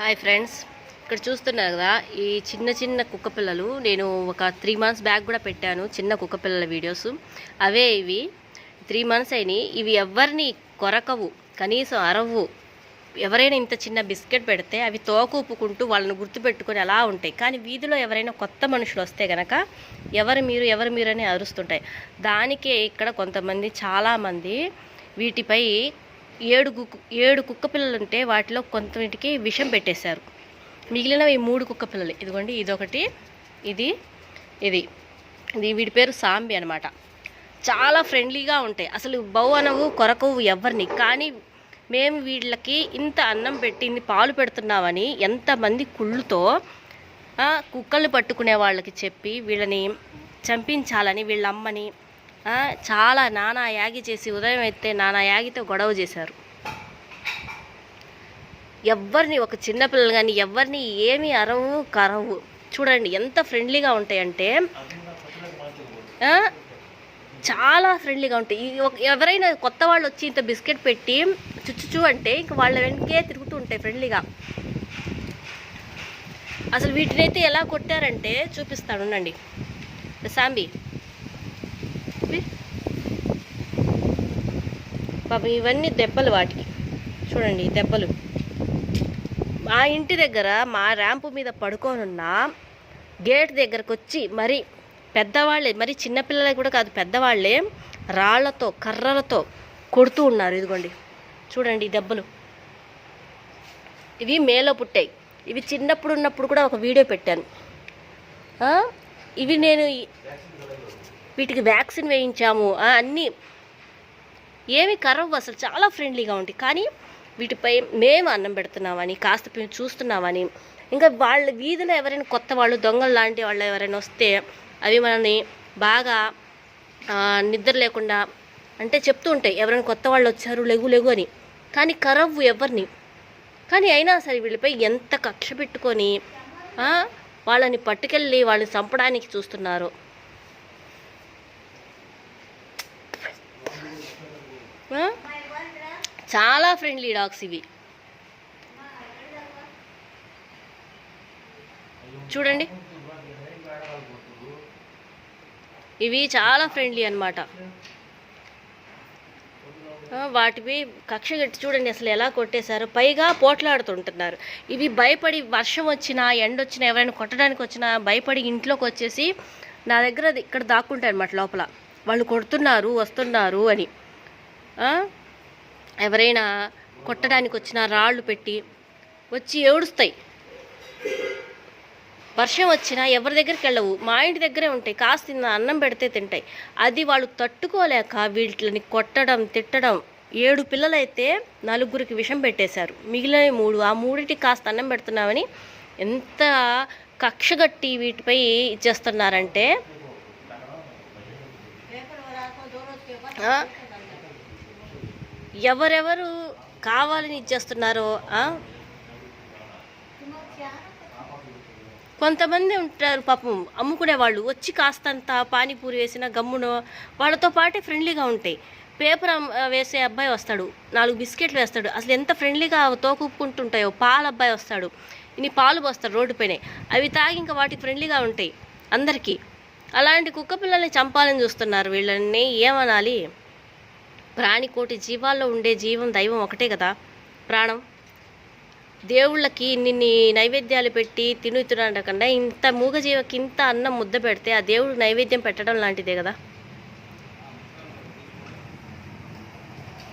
Hi friends ఇక్కడ చూస్తున్నారు కదా ఈ చిన్న చిన్న కుక్క పిల్లలు. నేను ఒక త్రీ మంత్స్ బ్యాక్ కూడా పెట్టాను చిన్న కుక్క పిల్లల వీడియోస్ అవే ఇవి. త్రీ మంత్స్ అయినాయి. ఇవి ఎవరిని కొరకవు కనీసం అరవు. ఎవరైనా ఇంత చిన్న బిస్కెట్ పెడితే అవి తోకూపుకుంటూ వాళ్ళని గుర్తుపెట్టుకొని అలా ఉంటాయి. కానీ వీధిలో ఎవరైనా కొత్త మనుషులు వస్తే గనక ఎవరు మీరు ఎవరు మీరు అని అరుస్తుంటాయి. దానికే ఇక్కడ కొంతమంది చాలామంది వీటిపై ఏడు కుక్క ఏడు కుక్క పిల్లలు ఉంటే వాటిలో కొంతమందికి విషం పెట్టేశారు. మిగిలినవి మూడు కుక్క పిల్లలు. ఇదిగోండి ఇదొకటి ఇది ఇది. ఇది వీడి పేరు సాంబి అనమాట చాలా ఫ్రెండ్లీగా ఉంటాయి. అసలు బౌ అనవు కొరకవు ఎవరిని కానీ మేము వీళ్ళకి ఇంత అన్నం పెట్టి పాలు పెడుతున్నామని ఎంతమంది కుళ్ళుతో కుక్కలు కుక్కల్ని పట్టుకునే వాళ్ళకి చెప్పి వీళ్ళని చంపించాలని వీళ్ళ అమ్మని చాలా నానా యాగి చేసి ఉదయం అయితే నానా యాగితో గొడవ చేశారు. ఎవరిని ఒక చిన్నపిల్లలు కానీ ఎవరిని ఏమీ అరవు కరవు. చూడండి ఎంత ఫ్రెండ్లీగా ఉంటాయంటే చాలా ఫ్రెండ్లీగా ఉంటాయి. ఎవరైనా కొత్త వాళ్ళు వచ్చి ఇంత బిస్కెట్ పెట్టి చుచ్చుచు అంటే ఇంక వాళ్ళ వెనకే తిరుగుతూ ఉంటాయి ఫ్రెండ్లీగా. అసలు వీటినైతే ఎలా కొట్టారంటే చూపిస్తాను ఉండండి. సాంబి పాపం ఇవన్నీ దెబ్బలు వాటికి. చూడండి దెబ్బలు. మా ఇంటి దగ్గర మా ర్యాంపు మీద పడుకోనున్న గేట్ దగ్గరకు వచ్చి మరి పెద్దవాళ్ళే మరి చిన్నపిల్లలే కూడా కాదు పెద్దవాళ్ళే రాళ్ళతో కర్రలతో కొడుతూ ఉన్నారు. ఇదిగోండి. చూడండి దెబ్బలు. ఇవి మేలో పుట్టాయి. ఇవి చిన్నప్పుడు ఉన్నప్పుడు కూడా ఒక వీడియో పెట్టాను. ఇవి నేను వీటికి వ్యాక్సిన్ వేయించాము. అన్నీ ఏమి కరవు అసలు చాలా ఫ్రెండ్లీగా ఉంటాయి కానీ వీటిపై మేము అన్నం పెడుతున్నామని కాస్త మేము చూస్తున్నామని ఇంకా వాళ్ళ వీధిలో ఎవరైనా కొత్త వాళ్ళు దొంగలు లాంటి వాళ్ళు ఎవరైనా వస్తే అవి మనల్ని బాగా నిద్ర లేకుండా అంటే చెప్తూ ఉంటాయి. ఎవరైనా కొత్త వాళ్ళు వచ్చారు లెగు లెగు అని. కానీ కరవ్వు ఎవరిని? కానీ అయినా సరే వీళ్ళపై ఎంత కక్ష పెట్టుకొని వాళ్ళని పట్టుకెళ్ళి వాళ్ళని చంపడానికి చూస్తున్నారు. చాలా ఫ్రెండ్లీ డాగ్స్ ఇవి. చూడండి. ఇవి చాలా ఫ్రెండ్లీ అనమాట వాటివి కక్ష కట్టి చూడండి అసలు ఎలా కొట్టేశారు. పైగా పోట్లాడుతుంటున్నారు. ఇవి భయపడి వర్షం వచ్చినా ఎండ వచ్చినా ఎవరైనా కొట్టడానికి వచ్చినా భయపడి ఇంట్లోకి వచ్చేసి నా దగ్గర ఇక్కడ దాక్కుంటాయి అనమాట లోపల. వాళ్ళు కొడుతున్నారు వస్తున్నారు అని. ఎవరైనా కొట్టడానికి వచ్చిన రాళ్ళు పెట్టి వచ్చి ఏడుస్తాయి. వర్షం వచ్చినా ఎవరి దగ్గరికి వెళ్ళవు. మా ఇంటి దగ్గరే ఉంటాయి. కాస్త అన్నం పెడితే తింటాయి. అది వాళ్ళు తట్టుకోలేక వీటిని కొట్టడం తిట్టడం. ఏడు పిల్లలైతే నలుగురికి విషం పెట్టేశారు. మిగిలిన మూడు ఆ మూడింటికి కాస్త అన్నం పెడుతున్నామని ఎంత కక్షగట్టి వీటిపై ఇచ్చేస్తున్నారంటే ఎవరెవరు కావాలని ఇచ్చేస్తున్నారో కొంతమంది ఉంటారు పాపం అమ్ముకునే వాళ్ళు. వచ్చి కాస్తంత పానీపూరి వేసిన గమ్మును వాళ్ళతో పాటే ఫ్రెండ్లీగా ఉంటాయి పేపర్ వేసే అబ్బాయి వస్తాడు నాలుగు బిస్కెట్లు వేస్తాడు. అసలు ఎంత ఫ్రెండ్లీగా తోకుపుకుంటుంటాయో పాల అబ్బాయి వస్తాడు. ఇన్ని పాలు పోస్తాడు రోడ్డు పైన అవి తాగి ఇంకా వాటికి ఫ్రెండ్లీగా ఉంటాయి అందరికీ. అలాంటి కుక్క పిల్లల్ని చంపాలని చూస్తున్నారు వీళ్ళని ఏమనాలి? ప్రాణికోటి జీవాల్లో ఉండే జీవం దైవం ఒకటే కదా? ప్రాణం? దేవుళ్ళకి ఇన్ని నైవేద్యాలు పెట్టి తినుతున్నకుండా ఇంత మూగజీవకి ఇంత అన్నం ముద్ద పెడితే ఆ దేవుడు నైవేద్యం పెట్టడం లాంటిదే కదా?